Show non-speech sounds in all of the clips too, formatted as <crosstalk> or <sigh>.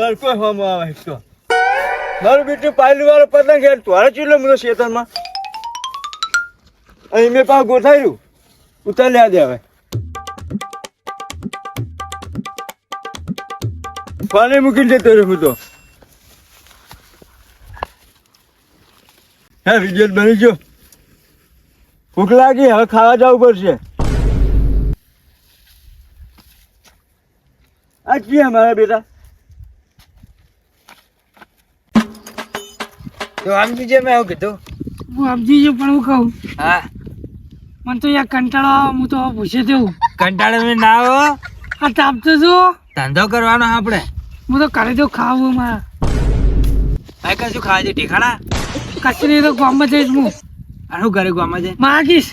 તડકો હમ આવે તો. મારું બેટું પાયલું વાળો પતંગ યાર તારે ચીલો મને શેતરમાં અહીં મેં પાછું ગોઠાયું. ઉતાર લ્યા દે હવે. પાણી મૂકીને જતો રહ્યો હું તો. હા વિજય બની ગયો. ભૂખ લાગી, હવે ખાવા જવું પડશે. આ કી મારા બેટા? તો આમ જે મેં આવું કીધું. હું સમજી ગયો પણ હું કહું. હા. મને તો યાર કંટાળો હું તો પૂછે તેવું કંટાળો મેં ના આવો આ તાપતો છું. ધંધો કરવાનો આપણે. હું તો કાલે તો ખાવું મારા. આ કશું ખાવા છે ઠેકાણા કચરી તો ગામમાં જઈશ હું. આનું ઘરે ગામમાં છે માગીશ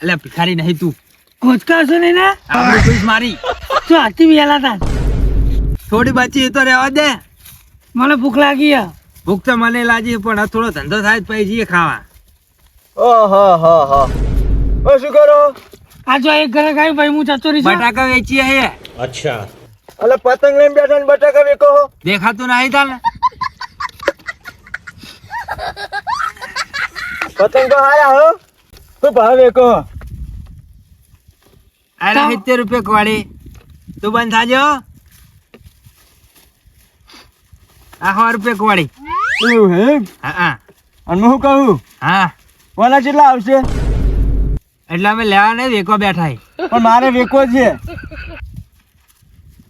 એટલે ભિખારી નહીં તું. ગોચકાશો નહીં ને મારી. તું હાથી વેલા તા. થોડી બચી એ તો રહેવા દે. મને ભૂખ લાગી હે. ભૂખ તો મને લાગી પણ આ થોડો ધંધો થાય પછી જઈએ ખાવા. ઓહો હો હો. ઓ શું કરો? આ જો એક ઘરે ગાય ભાઈ હું જતો રહીશ હો. બટાકા વેચીએ હે અલે પતંગ લઈને બેઠા ને બટાકા વેકો દેખાતું નહીં તાને? પતંગ તો હારા હો. તો ભાવ વેકો? અરે સિત્તેર રૂપિયા કવાડી તું બંધ થાજો આ સો રૂપિયા કોડી એવું હે? હા હા. અને હું કહું? હા. કોના કેટલા આવશે? એટલે અમે લેવા નહીં વેકો બેઠા પણ મારે વેકો છે.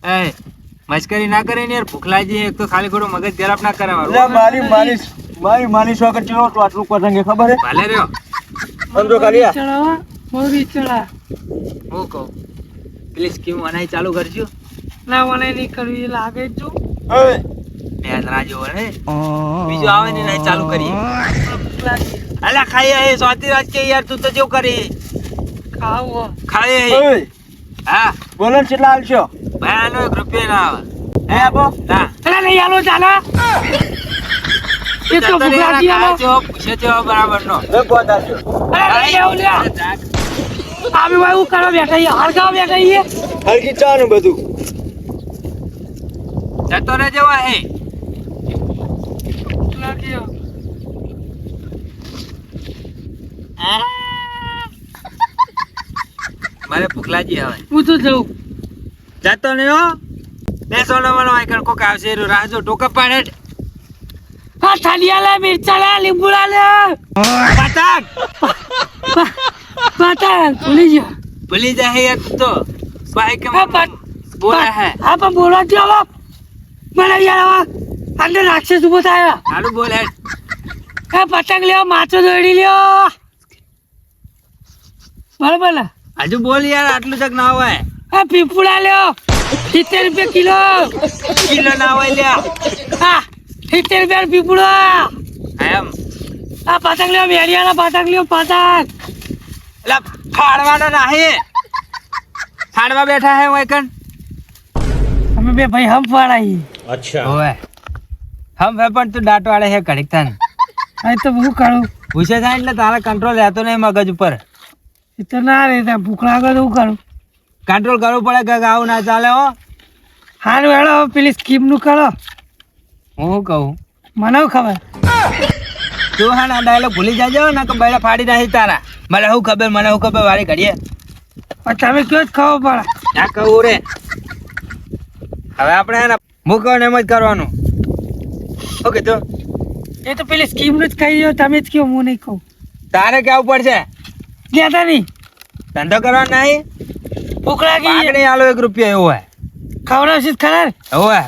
એ મસ્કરી ના કરે ને યાર ભૂખ લાગી એક તો ખાલી ખોટું મગજ ગરમ ના કરે મારું મારી મારી મારી માની સોકર ચલો તો આટલું પતંગ એ ખબર હે? ભલે રહ્યો. સમજો ખાલી આ. ચડાવો ચડા. હું કહું? પેલી સ્કીમ અનાઈ ચાલુ કરજો. ના મને નહીં કરવી લાગે છું ઓય. બે રાજો હે. બીજું આવે ને નહીં ચાલુ કરીએ. અલા ખાઈએ હે સોતી રાત કે યાર તું તો જો કરી. ખાવું. હો. ખાઈએ હે. ઓય. હા. બોલો ને કેટલા આવશો ભાઈ આનો એક રૂપિયા ના આવે. હે આપો. ના. અલા નહીં આલો ચાલો. એટલો ભૂખ લાગી આલો પૂછે તેવો બરાબર નો બે પોત આવશો અલા નહીં આવું લ્યા. આવી ભાઈ હું કરવા બેઠા હળગાવા ચા બધું. જતો રહેજો હે ભૂખ લાગી હો. <laughs> મારે ભૂખ લાગી હવે. હું તો જઉં. જતો નહીં હો. બેસો નવાનો આઈકણ કોક આવશે એનું રાહ જો ટોકા પાડે હા થાલિયા લે મિરચા લે લીંબુડા લે પતંગ પતંગ ભૂલી ગયો. ભૂલી જાય યાર તું તો. ભાઈ કે બોલા હે હા? પણ બોલવા દો હવે મને યાર હવે અંદર રાક્ષસ ઊભો થાય. હાલું બોલે. હે પતંગ લ્યો માથો દોડી લ્યો. બરાબર ને હજુ બોલ યાર આટલું તક ના હોય. એ પીપુડા લ્યો. સિત્તેર રૂપિયા કિલો. કિલો ના હોય લ્યા. હા સિત્તેર રૂપિયા પીપુડો. એમ. આ પતંગ લ્યો મેરિયાના પતંગ લ્યો પતંગ. એટલે ફાડવાનો નાહી. ફાડવા બેઠા હે હું કણ અમે બે ભાઈ હમ પડાઈ ઓવે હમ હે પણ તું દાંત વાળે હે કડીક તાન અહીં તો હું કરું ગુસ્સે થાય એટલે તારા કંટ્રોલ રહેતો નહીં મગજ ઉપર. એ તો ના રે ત્યાં ભૂખડા આગળ શું કરું? કંટ્રોલ કરવું પડે કે આવું ના ચાલે હો? હારું હેડો પેલી સ્કીમનું કરો. હું કહું? મને ખબર? તું હા ના ડાયલોગ ભૂલી જાજો ને કે બેડા ફાડી નાખી તારા. મને શું ખબર મને શું ખબર વારી ઘડીએ. પણ તમે કયો જ ખબર પડે. ના કહું રે. હવે આપણે હે ને મૂકવાનું એમ જ કરવાનું. શું કીધું? એ તો પેલી સ્કીમનું જ કહી દો તમે જ કહો હું નહીં કહું. તારે કેવું પડશે ધંધો કરવા નહીં ભૂખ લાગી. આલો એક રૂપિયા એવું ખવડાવશે ખરા?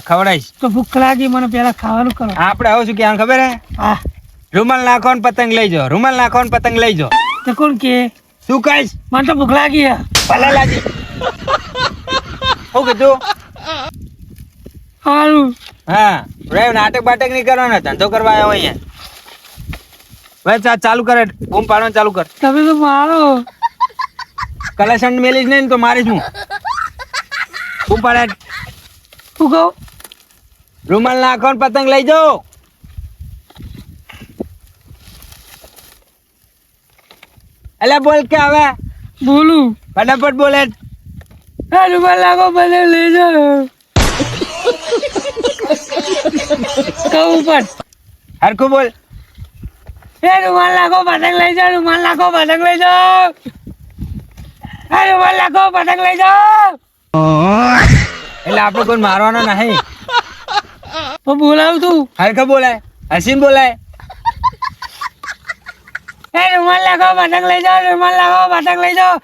ખવડાવીશ. તો ભૂખ લાગી મને પેલા ખાવાનું કરો. આપણે હવે શું કહેવાનું ખબર હે? હા. રૂમાલ નાખો ને પતંગ લઈ જાઓ. રૂમાલ નાખો ને પતંગ લઈ જાઓ. તો કોણ કે? શું કહીશ? મને તો ભૂખ લાગી હે. ભલે લાજી શું કીધું? સારું હા. નાટક બાટક નહીં કરવાનો ધંધો કરવા આવ્યો અહીંયા. ભાઈ ચા ચાલુ કરે બૂમ પાડવાનું ચાલુ કર. તમે તો મારો. કલેક્શન મેલીશ નહીં તો મારીશ હું. બૂમ પાડે. શું કહું? રૂમાલ નાખો ને પતંગ લઈ જાઓ. એટલે બોલ કે હવે? બોલું. ફટાફટ બોલે. રૂમાલ નાખો પતંગ લઈ જાઓ. <laughs> કહું પણ. હરખું બોલ. એ રૂમાલ લાખો પતંગ લઈ જાઓ રૂમાલ લાખો પતંગ લઈ જાઓ. એ રૂમાલ લાખો પતંગ લઈ જાઓ. એટલે આપણે કોઈ મારવાનો નહીં. હું બોલાવું તું. હરખું બોલાય હસીન બોલાય. એ રૂમાલ લાખો પતંગ લઈ જાઓ રૂમાલ લાખો પતંગ લઈ જાઓ.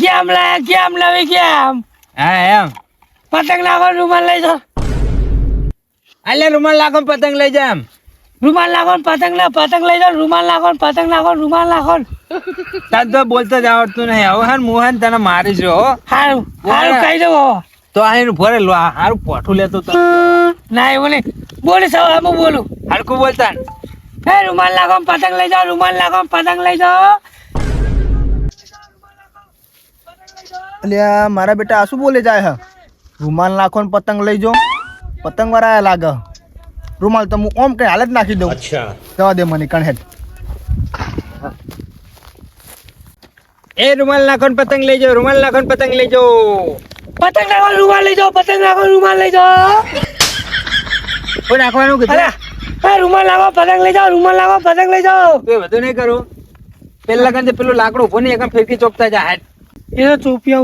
કેમ લાયા કેમ લાવી કેમ? હા એમ. પતંગ લાખો રૂમાલ લઈ જાઓ. અલ્યા રૂમાલ લાખો પતંગ લઈ જા એમ. રૂમાલ નાખો ને પતંગ ના પતંગ લઈ જાઓ રૂમાલ નાખો ને પતંગ નાખો ને રૂમાલ નાખો. તને તો બોલતો જ આવડતું નહીં. હવે હે મોહન તને મારી જો હારું હારું કહી દઉં. તો આ ફરે લો હારું પોઠું લેતો તો. ના એવું નહીં બોલી સૌ હું બોલું. હરખું બોલતા. હે રૂમાલ નાખો ને પતંગ લઈ જાઓ રૂમાલ નાખો ને પતંગ લઈ જાઓ. અલ્યા મારા બેટા આ શું બોલે જાય હે? રૂમાલ નાખો ને પતંગ લઈ જાઓ. પતંગ વાળા લાગે. રૂમાલ તો હું ઓમ કઈ હાલત નાખી દઉં. જવા દે મને કણહેટ એ રૂમાલ નાખો ને પતંગ લઈ જાઓ રૂમાલ નાખો ને પતંગ લઈ જાઓ. પતંગ નાખો રૂમાલ લઈ જાઓ પતંગ નાખો રૂમાલ લઈ જાઓ. કોઈ નાખવાનું કીધું? અરે રૂમાલ લાવો પતંગ લઈ જાઓ રૂમાલ લાવો પતંગ લઈ જાઓ. એ બધું નહીં કરું. પેલા કાંતે પેલું લાકડું ઉભું નહીં એકમ ફેરકી ચોકતા જા હાટ એ તો ચોપી એ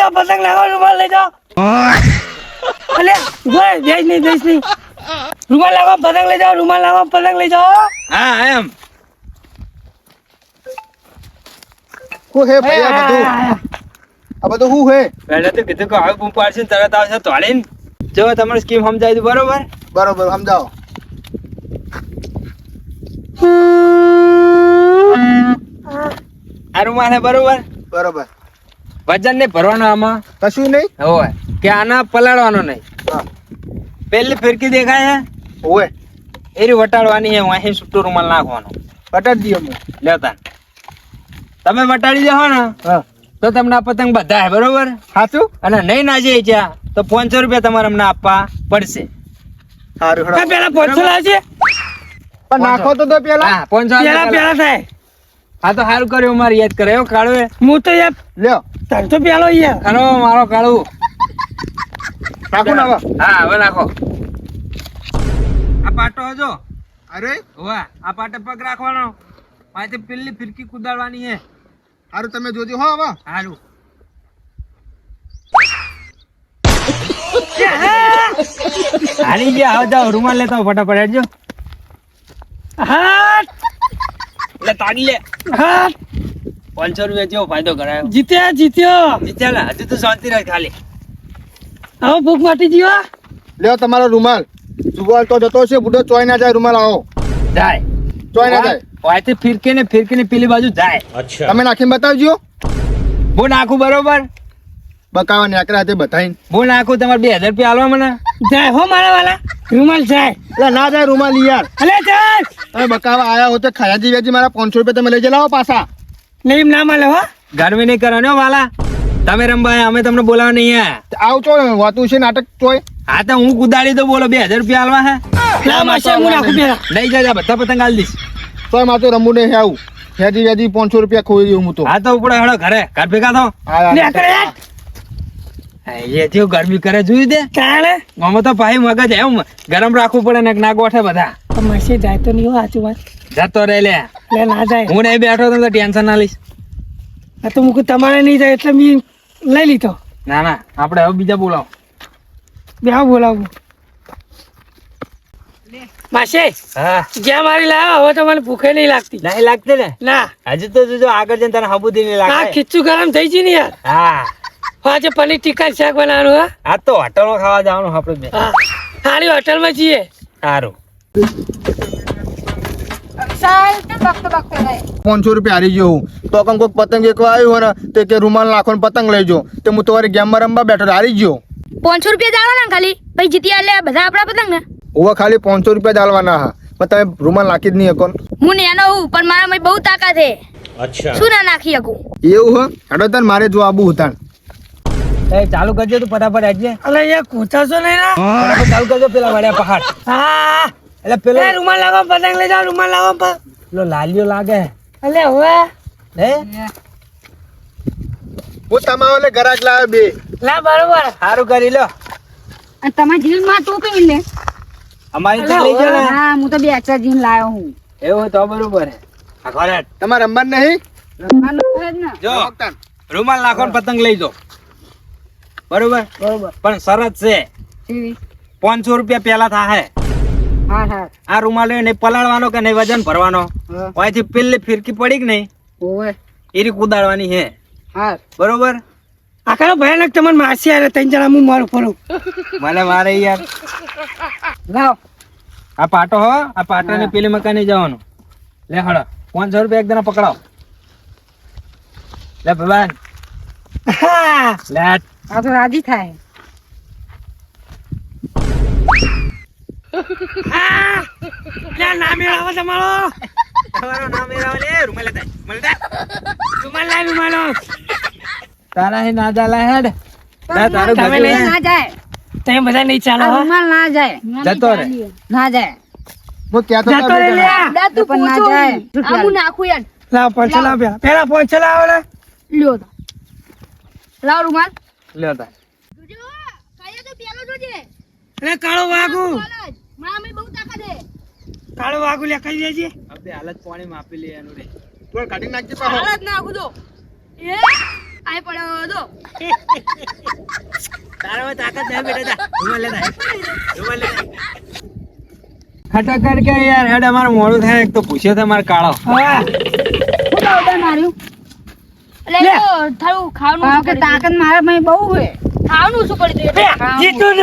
જાઓ પતંગ નાખો રૂમાલ લઈ જાઓ અલે ગોય રહે, નહીં બેસ નહીં રૂમાલ નાખો પતંગ લઈ જાઓ રૂમાલ નાખો પતંગ લઈ જાઓ હા એમ. હું હે ભાઈ આ બધું? આ બધું હું હે? પહેલા તો કીધું કે હવે બૂમ પાડશે ને તરત આવશે તોડીને જો તમારી સ્કીમ સમજાય તો બરોબર? બરોબર સમજાવો. આ રૂમાલ હે બરોબર? બરોબર. વજન ને ભરવાનો આમાં? કશું નહીં? હોય કે આના પલાળવાનો નહીં? પેલી ફિરકી દેખાય હોય એરી વટાડવાની હે અહીં છૂટો રૂમાલ નાખવાનો. વટાડી હું લેતા. તમે વટાડી જાઓ ને તો તમને આ પતંગ બધા હે બરોબર? સાચું અને નહીં ના જઈએ ત્યાં તો પાંચસો રૂપિયા તમારે અમને આપવા પડશે. સારું પેલા પાંચસો લાવજે. પણ નાખો તો તો પેલા. હા પાંચસો પેલા રૂપિયા પેલા થાય. હા તો સારું કર્યું મારે યાદ કરે હો કાળુએ. હું તો યાદ લ્યો. તને તો પેલો યાર. ખરો મારો કાળુ. નાખો નાખો. હા હવે નાખો. આ પાટો હજો. અરે? વાહ આ પાટે પગ રાખવાનો. પાછી પેલી ફિરકી કુદાડવાની હે. સારું તમે જોજો હો હવે સારું હારી ગયા આવો રૂમાલ લેતા ફટાફટ હેડજો. હા તાળી લે. હા પાંચસો રૂપિયા જેવો ફાયદો કરાયો. જીત્યા જીત્યો. જીત્યા હજુ તો શાંતિ રાખ ખાલી. આવો ભૂખ માટી જીવા. લ્યો તમારો રૂમાલ. જુવાલ તો જતો છે બુડો ચોય ના જાય રૂમાલ આવો. જાય. ચોય ના જાય. વાયથી ફિરકે ને ફિરકે ને પેલી બાજુ જાય. તમે નાખીને બતાવજો. હું નાખું બરોબર? બકાવા નેકરા હાથે બતાવીને હું નાખું તમારે બે હજાર રૂપિયા આલવા મને? જાય હો મારા વાલા. રૂમાલ જાય. એટલે ના જાય રૂમાલ યાર. અલે જાય. તમે બકાવા આયા હો તો ખયાજી વેજી મારા પાંચસો રૂપિયા તમે લઈ જલાવો પાછા. નહીં ના માલે હો. ગરમી નહીં કરવાનો વાલા. તમે રમવા અમે તમને બોલાવા નહીં આયા. આવ છો વાતું છે નાટક ચોય હા તો હું કુદાડી તો બોલો બે હજાર રૂપિયા આલવા હે. ના માસે હું નાખું બે લઈ જાજા બધા પતંગ આલ દઈશ. તોય મારે રમવું નહીં આવું. હેજી હેજી પાંચસો રૂપિયા ખોઈ દઉં હું તો. હા તો ઉપડે હળો ઘરે. ઘર ભેગા થો એ થયું ગરમી કરે જોયું દે કાલે ગમે તો ભાઈ મગજ એમ ગરમ રાખવું પડે ને ના ગોઠે બધા. તો માસે જાય તો નહીં હો સાચું વાત. જતો રે લે. લે ના જાય. હું નહીં બેઠો તો ટેન્શન ના લઈશ. આ તો મુકું તમારે નહીં જાય એટલે મેં લઈ લીધો. ના ના આપણે હવે બીજા બોલાવો. બે બોલાવું. માસે હા. જ્યાં મારી લાવ હવે તો મને ભૂખે નહીં લાગતી. નહીં લાગતી ને? ના. હજુ તો જોજો આગળ જઈને તને હબુદી નહીં આ લાગે ખીચું ગરમ થઈ છે ને યાર. હા. આજે પનીર ટીકા શાક બનાવવાનું હા? આ તો હોટલમાં ખાવા જવાનું આપણે બે. હા. સારી હોટલમાં જઈએ. સારું. પાંચસો રૂપિયા હારી ગયો તો કમ કોઈક પતંગ એક આવ્યો હોય ને તે કે રૂમાલ નાખો ને પતંગ લઈ જો તે હું તમારી ગેમમાં રમવા બેઠો હારી ગયો. પાંચસો રૂપિયા આલવાના ખાલી? પછી જીતી આલે બધા આપણા પતંગ ને? ઓવા ખાલી પાંચસો રૂપિયા જ હા. પણ તમે રૂમાલ નાખી જ નહીં શકો હું નેનો હું પણ મારામાં બહુ તાકાત છે શું ના નાખી શકું? એવું હો? હેડો તન મારે જો આબુ હતા એ ચાલુ કરજો તું ફટાફટ હેડજે અલે એ કૂચાશો નહીં ને? ચાલુ કરજો પેલા વાડ્યા પહાડ. હા. એટલે પેલો એ રૂમાલ લાવો પતંગ લઈ જાવ રૂમાલ લાવો પ- પેલો લાલિયો લાગે. એટલે હવે. હે? હું. તમારે ગરાજ લાવ્યો બે. લા બરોબર. સારું કરી લો. અને તમારી જીનમાં ટોપી લે? અમારી તો લઈ જાવ હા હું તો બે એક્સ્ટ્રા જીન લાવ્યો હું. એવું હોય તો બરોબર હે આ ઘરે. તમારે રમવાનું નહીં? રમવાનું જ ને. જો રૂમાલ નાખો ને પતંગ લઈ જાઓ. બરોબર? બરોબર. પણ શરત છે. પાંચસો રૂપિયા પેલા થાય આ રૂમાલ નહીં પલાળવાનો કે નહીં વજન ભરવાનો. અહીંથી પેલી ફિરકી પડી કે નહીં? ઓવે. એ રીત કુદાડવાની હે. હા. બરોબર? આખા ભયાનક તમને માસી આરે ત્રણ જણા હું મારું ફરું. મને મારે યાર. લાવ. આ પાટો હો આ પાટો ને પેલી મકાને જવાનું. લે હળ પાંચસો રૂપિયા એક જણા પકડાવ. લે ભગવાન. લે. આ આ તો રાજી થાય. લે ના મેળાવો તમારો. તમારું નામ એ લે રૂમાલ લેતા મળતા રૂમાલ લેતા રૂમાલ લાવ રૂમાલો તારા હે ના ચાલે હેડ. ના તારો તમે નહીં ના જાય. તમે બધા નહીં ચાલો રૂમાલ ના જાય. જતો રે. ના જાય. હું તો જતો રે લ્યા. તું પણ ના જાય. આ હું નાખું યાર. લાવ પાંચસો લાવ પેલા પેલા પાંચસો લાવો ને લ્યો તો. લાવ રૂમાલ. લ્યો તાર અરે કાળો વાગુ મામી બહુ તાકાત હે કાળો વાગુ લે કઈ દેજે આપણે હાલત પાણી માં આપી લે એનું રે. તો કાઢી નાખજે તો હાલત ના આગુ દો એ આય પડ્યો દો તારો તાકાત ના બેટા જા રૂમાલ લેતા આય. રૂમાલ લેતા આય. ખટા કર કે યાર હેડ અમારું મોડું થાય એક તો પૂછ્યો તો માર કાળો. હા. હું તો ઉડા માર્યું. લે. તો થારું ખાવાનું કે તાકાત મારા માં બહુ હે ખાવાનું શું પડી બે જીતું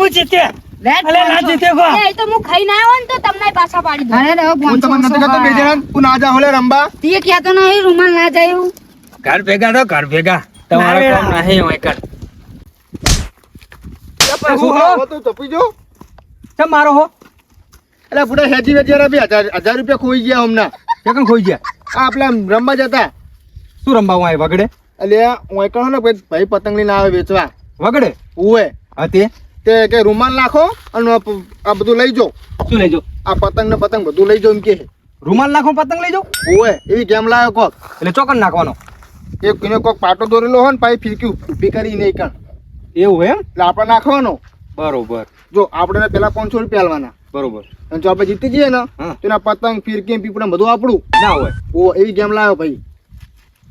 હું જીતે અલે ના જીતે કો એ તો હું ખાઈને આવ્યો તો તમને પાછા પાડી દઉં. અરે હું તમને નથી કહેતો બે જણા તું ના જા હોલે રંબા. તે કહેતો નહીં રૂમાલ ના જાય ઘર ભેગા તો ઘર ભેગા. તમારે કામ નહીં હોય કર. હું આવો તો તપી જો. ચમ મારો હો? એટલે બુડા હેજી વેજી યાર હજાર હજાર રૂપિયા ખોઈ ગયા હમણાં. કેકન ખોઈ ગયા. આ આપલા રમવા જતા. શું રમવા હું વગડે એટલે હું કહો ને ભાઈ પતંગ લઈને આવે વેચવા. વગડે? ઉવે. હા તે કે રૂમાલ નાખો અને આ બધું લઈ જાઓ. શું લઈ જાઓ? આ પતંગ ને પતંગ બધું લઈ જાઓ એમ કે રૂમાલ નાખો પતંગ લઈ જાઓ? ઉવે એવી ગેમ લાવ્યો કોક. એટલે ચોકન નાખવાનો. એક કોઈને કોક પાટો દોરેલો હોય ને પાછી ફીરક્યું ઊભી કરી નહીં કણ એવું એમ? એટલે આપણે નાખવાનો. બરોબર. જો આપણે પેલા પાંચસો રૂપિયા આલવાના. બરોબર. અને જો આપણે જીતી જઈએ ને. તો એના પતંગ ફીરકી પીપડા બધું આપણું. ના હોય. ઓ એવી ગેમ લાવ્યો ભાઈ.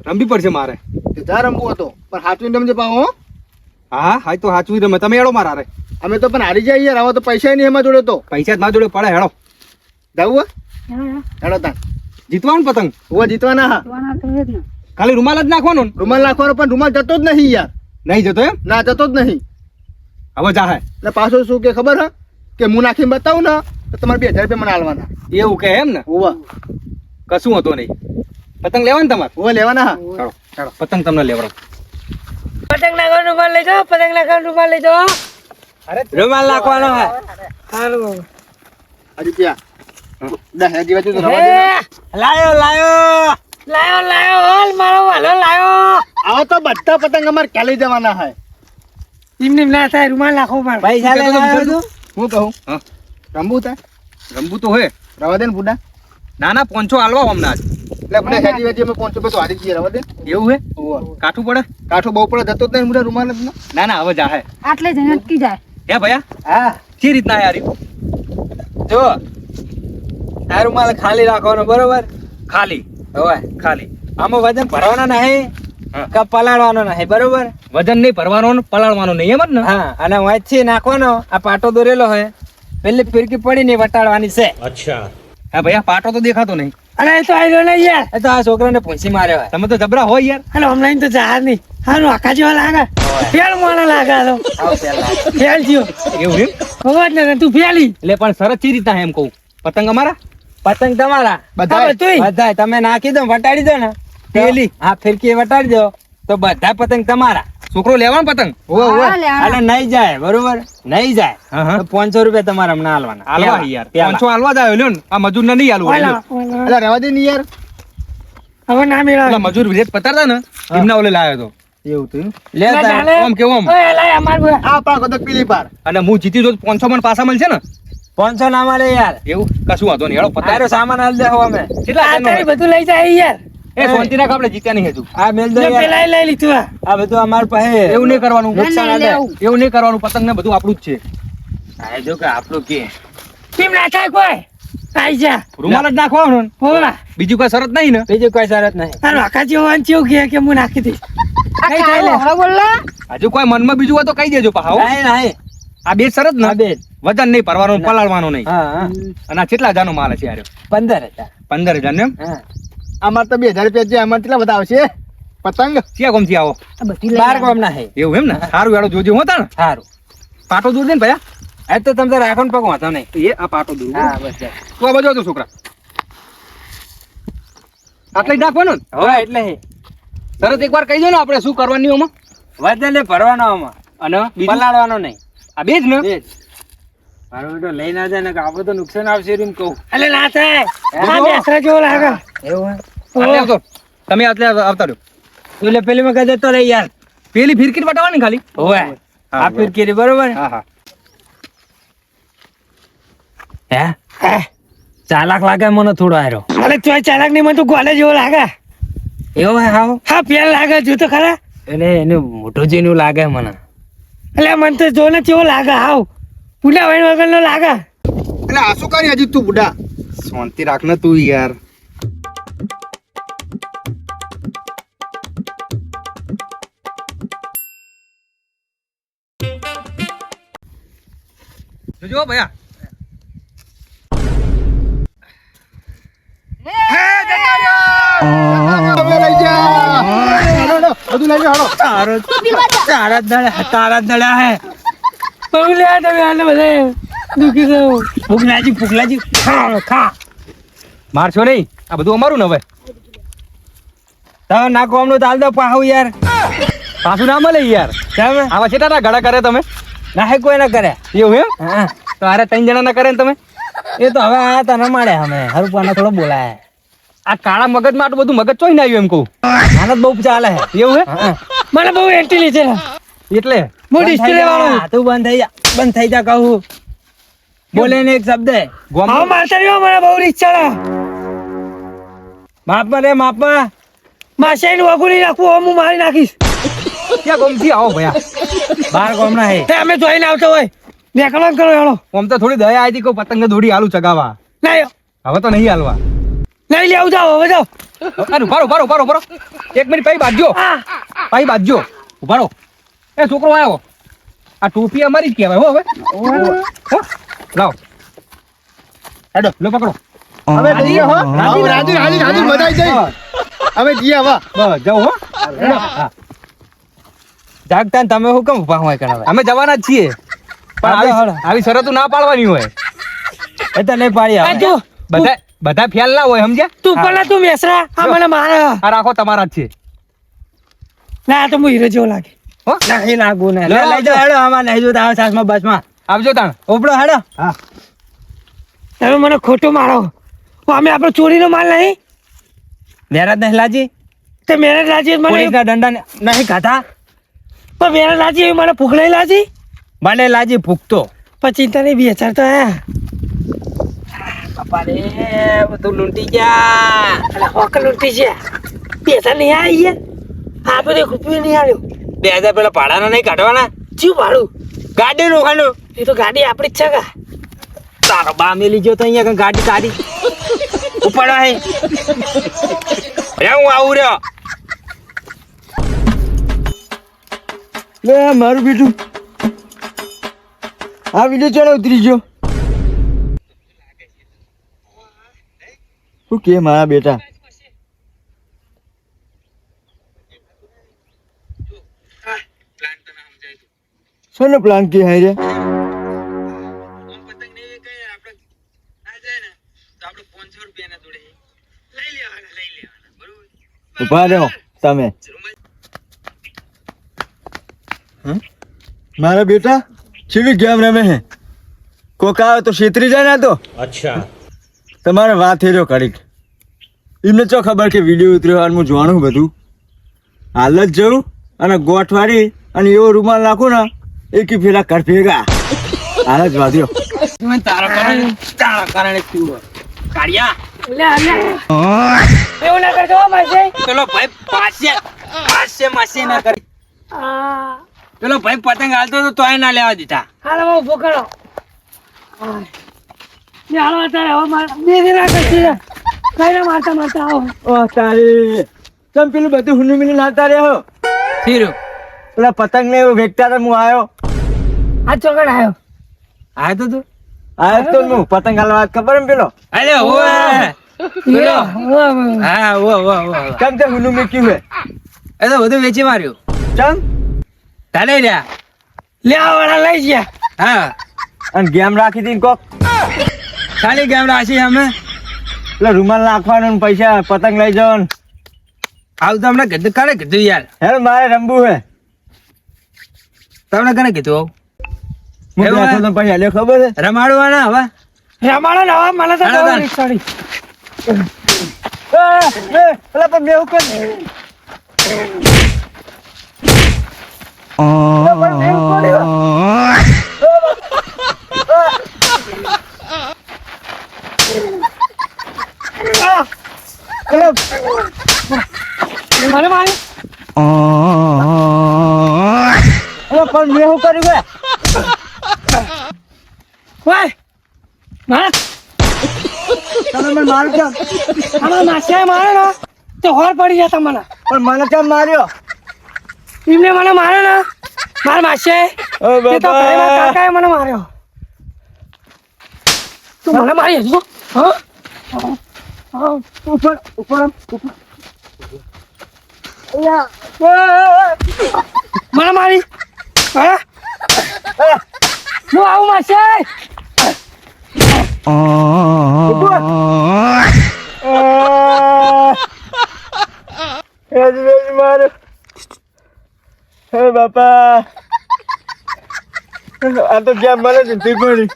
રમવી પડશે મારે. તે જા રમવું હતો પણ હાચવીને રમજે પાહો હો. હા હા તો સાચવી રમે તમે હેડો મારા રે અમે તો પણ હારી જાય યાર હવે તો પૈસા નહીં એમાં જોડે તો. પૈસા જ ના જોડે પડે હેડો જાવું હેડો તા જીતવાનું પતંગ? ઓ જીતવાના હા. હે જ ખાલી રૂમાલ જ નાખવાનો રૂમાલ નાખવાનો પણ રૂમાલ જતો જ નહીં યાર. નહીં જતો એમ? ના જતો જ નહીં. હવે જાહે એટલે પાછો શું કે ખબર હા? કે હું નાખીને બતાવું ને તો તમારે બે હજાર રૂપિયા મને આલવાના. એવું કે એમ ને? ઓવા કશું હતો નહીં. પતંગ લેવાનું તમારે? ઓવા લેવાના હા. ચાલો ચાલો પતંગ તમને લેવડો પતંગ નાખવાનો રૂમાલ લઈ જાઓ પતંગ નાખવાનો રૂમાલ લઈ જાઓ રૂમાલ નાખવાનો હે. સારું આદિત્ય દસ હજાર જેવા તો. લાયો લાયો. લાયો લાયો ઓલ મારો વાલો લાયો. આવો તો બધા પતંગ અમારે ક્યાં લઈ જવાના હે. એમને એમ ના થાય રૂમાલ નાખો પણ. પૈસા આવ્યો હું કહું? હા. રમવું થાય? રમવું તો હે રવા દે ને બુડા. ના ના પોંચો હાલવા હમણાં. એટલે બુડા વેજી અમે પાંચસો રૂપિયા હારી જઈએ રવા દે એવું હે? કાઠું પડે? કાઠો બહુ પડે જતો જ નહીં બુડા રૂમાલ જ ના ના ના હવે જાહે. આટલે જઈને અટકી જાય. હે ભૈયા? હા. કઈ રીતના યાર જો આ રૂમાલ ખાલી રાખવાનો બરોબર? ખાલી. હવે. ખાલી. આમાં વજન ભરવાના નહીં કે પલાળવાનો નહીં બરોબર? વજન નહીં ભરવાનો પલાળવાનો નહીં એમ જ ને? હા અને વચ્ચે નાખવાનો આ પાટો દોરેલો હોય પેલી ફિરકી પડી ને વટાડવાની છે. અચ્છા. હા ભૈયા પાટો તો દેખાતો નહીં. અરે એ તો આવ્યો ને યાર. એ તો આ છોકરાને પૂંછી માર્યો તમે તો જબરા હોય યાર. અને ઓનલાઈન તો જાહેર નહીં. હારું આખા જેવા લાગે. ફેલ મોણા લાગે તો ફેલ થયો. એવું એમ? ખબર ને તું ફેલી. એટલે પણ સરસ ચી રીતના એમ કહું. પતંગ અમારા? પતંગ તમારા. બધા બધા તમે નાખી દો વટાડી દો ને. પેલી હા ફિરકી વટાડી દો. તો બધા પતંગ તમારા. છોકરો લેવાનો પતંગ. એટલે નહીં જાય બરોબર? નહીં જાય. તો પાંચસો રૂપિયા તમારે હમણાં હાલવાના. હાલવા યાર. પાંચસો હાલવા જ આવ્યો લ્યો ને. આ મજૂર નહીં હાલવું. એટલે રહેવા દે ને યાર. હવે ના મેળા મજૂર વિલેજ પતારતા ને એમના ઓલે લાવ્યો તો. એવું થયું લે ના. ઓમ કે ઓમ. ઓય, લાય, અમાર ભાઈ. આ પાકો તો પેલી પાર. અને હું જીતી જો પાંચસો મણ પાછા મળશે ને? પાંચસો ના મળે યાર. એવું? કશું વાંધો નહીં. હેડો પતાય સામાન હાલ હવે અમે. કેટલા? બધું લઈ જાય યાર. એ શાંતિ રાખ આપણે જીત્યા નહીં હજુ. આ મેલ દો પેલા લઈ લીધું આ. આ બધું અમાર પાસે. એવું નહીં કરવાનું. ના, ના, એવું નહીં કરવાનું. પતંગ ને બધું આપણું જ છે. આ જો કે આપણું કે. કેમ ના થાય કોઈ? આઈ જા. રૂમાલ જ નાખવાનો હોવા. બીજું કોઈ શરત નહીં ને? બીજું કોઈ શરત નહીં. આ વાંકા જેવો ચેવું કહે કે હું નાખી દઈશ? હજુ કોઈ મનમાં બીજું હોય તો કહી દેજો પાહા આ બે શરત ને? બે. વજન નહીં ભરવાનું પલાળવાનું નહીં. અને કેટલા હજાર નો માલ છે યાર? પંદર હજાર. પંદર હજાર ને એમ? હા. અમાર તો બે હજાર રૂપિયા છે અમાર કેટલા બધા આવશે? પતંગ? ક્યાં કોમથી આવો? આ બધી લઈ બાર કોમ ના હે. એવું એમ ને? સારું હેડો જોજો હોતા ને સારું પાટો દૂર દે ને ભયા. આ તો તમે રાખો ને પગ વાંધો નહીં એ આ પાટો દૂર. હા બસ. તું આ બાજુ છોકરા. આટલે જ નાખવાનું ને? હવે એટલે હે. તરત એકવાર કહી દો ને આપણે શું કરવાની આમાં? વજન ભરવાનો આમાં. અને પલાળવાનો નહીં. આ બે જ ને? બે જ. મારો બેટો લઈ ના જાય ને કે આપણે તો નુકસાન આવશે એમ કહું. એટલે ના થાય. આ જો. બેસરા જેવો લાગે. એવું તમે આટલે આવતા રહ્યો. એટલે પેલી માં કહે તો યાર. પેલી ફિરકી પટાવવાની ખાલી? હોય આ. ફિરકી બરોબર? હા હા. હે? હે, ચાલાક લાગે મને થોડો આયરો. અરે તો ચાલાક નહીં મને તો ગોલે જેવો લાગે. એવો હે હાવ? હા પેલ લાગે જો તો ખરા? એટલે એનું મોટું જેનું લાગે મને. એટલે મને તો જો ને કેવો લાગે હાવ. પુલા વાઈન વગર નો લાગે. એટલે આ શું કરી હજી તું બુડા? શાંતિ રાખ ને તું યાર. જોજો ભયા. બધું લઈ જાઓ, તારો તારા દળ્યા તારા દળ્યા હે. બહુ તમે આને બધા. દુખી ગયો ફૂગલાજી ભૂખલાજી ખા ખા. મારશો નહીં? આ બધું અમારું ને હવે? તમે ના કોમનું તાલ દો પાહુ યાર. પાછું ના મળે યાર. આવા છેટા ગળા કરે તમે? ના હે કોઈ ના કરે. એવું એમ? હા. તો અરે ત્રણ જણા ના કરે ને તમે? એ તો હવે આ તને મળે અમે. હરુપાને થોડો બોલાય. આ કાળા મગજમાં આટલું બધું મગજ ચોઈ ના આવ્યું એમ કહું. આને જ બહુ ચાલે. એવું હે? મને બહુ એન્ટી છે. એટલે? હું સ્ટ્રે વાળો. તું બંધ થઈ જા. બંધ થઈ જા કહું. બોલે ને એક શબ્દ. ગોમ હા માસરીઓ મને બહુ રીત ચડે માપમાં રે માપમાં માસાઈ નું નાખું હું મારી નાખીશ. ક્યાં ગમથી આવો ભયા. બાર ગામના હે. તે અમે જોઈને આવતો હોય. નીકળવા કરો હેડો આમ તો થોડી દયા આવી કો પતંગ દોડી આલુ ચગાવા હવે તો નહીં હાલવા નહીં લેવું જાઓ હવે જાઓ. અરે ઉભારો ઉભારો ઉભારો ઉભારો એક મિનિટ પાઈ બાજજો પાઈ બાજજો ઉભારો એ છોકરો આવ્યો આ ટોપી અમારી જ કહેવાય હો હવે. લાવ. હેડો લો પકડો. હવે જઈએ હો. રાજી રાજી રાજી બધા જઈ. હવે જઈએ હવે. બસ જાઓ હો. હા. જાગતા ને તમે હું કેમ ઊભા હોય કરાવે અમે જવાના જ છીએ. પણ. આવી આવી શરતો ના પાડવાની હોય. એ તો નહીં પાડી બધા બધા ફેલ ના હોય સમજ્યા? તું પણ તું મેસરા આ મને મારે. આ રાખો તમારા જ છે. ના તો હું હીરો જેવો લાગે. હો? નહીં લાગુ ને લઈ. જાઓ હેડો આમાં નહીં જોતા તારા સાસમાં બસમાં. આવજો તાણ. ઉપડો હેડો. હા. તમે મને ખોટું મારો. હું અમે આપણો ચોરીનો માલ નહીં? મેરાજ નહીં લાજી તે મેરાજ લાજી મને દંડા નહીં ખાતા પણ મેરે લાજી એવી મને ભૂખ નહીં લાજી? મને લાજી ભૂખતો. પણ ચિંતા નહીં બે હજાર તો આયા. પપ્પા રે બધું લૂંટી ગયા. હોક લૂંટી છે બે હજાર નહીં આવી આ બધું રૂપિયો નહીં આવ્યો બે હજાર પેલા ભાડાના નહીં કાઢવાના? શું ભાડું? ગાડી રોકાનું. એ તો ગાડી આપણી જ છે કા તારો બા મેલી ગયો તો અહીંયા ગાડી કાઢી ઉપાડવા હે હું આવું રહ્યો. લે, મારું બીજું આ વીડિયો ચાલો ઉતરી ગયો? શું કે મારા બેટા? શેનો પ્લાન કે હાય રે? ઊભા રહ્યો તમે. મારા બેટા ચીવી ગેમ રમે હે. કોક આવે તો છેતરી જાય ને તો. અચ્છા. તમારે વાત હેર્યો કડીક એમને ચો ખબર કે વીડિયો ઉતર્યો હાલ હું જાણું બધું? હાલ જ જવું અને ગોઠવાડી અને એવો રૂમાલ નાખું ને એકી ફેરા કર ભેગા. હાલ જ વાદ્યો તું તારા કારણે તારા કારણે કાઢ્યા લે લે એવું ના કરજો માસે. પેલો ભાઈ પાસે પાસે માસે ના કરી. આ. પેલો ભાઈ પતંગ હાલતો તો તોય ના લેવા દીધા. હાલો હું ઊભો કરો ને તારે હવે માર બે દિના કરશે કઈ ના મારતા મારતા આવો. ઓ તારી. તમ પેલું બધું હુનું મિલી નાતા રહ્યો? થયું પેલા પતંગ ને એવું વેચતા હું આવ્યો. આ ચોકડ આવ્યો. આ તો તું. આવ્યો જ તો હું પતંગ હાલવા ખબર એમ પેલો? અરે ઓએ પેલો વાહ, વાહ. હા ઓ ઓ ઓ કેમ તે હુનું મૂક્યું હે? એ તો બધું વેચી માર્યું. ચમ? તાલે રહ્યા લે વાળા લઈ ગયા. હા. અને ગેમ રાખી હતી કોક. ખાલી ગેમ રાખી અમે. એટલે રૂમાલ નાખવાનો ને પૈસા પતંગ લઈ જવાનું. આવું તમને કીધું કરે કીધું યાર. હે મારે રમવું હે. તમને કને કીધું આવું? પૈસા હાલ્યો ખબર હે? રમાડવાના હવે? રમાડો ને હવે મને તો મેં કર મને મારી પણ મેં શું કર્યું ઓય મારા મને પણ મને કેમ માર્યો. એમને મને મારે ને. માર માસે. એ તો કાકાએ મને માર્યો. તું મને મારી હજુ હા. ઉપર ઉપર ઉપર. મને મારી. હા? હું આવું માસે? એ જ વેજ મારું હે બાપા આ તો ગેમ મને નથી પડી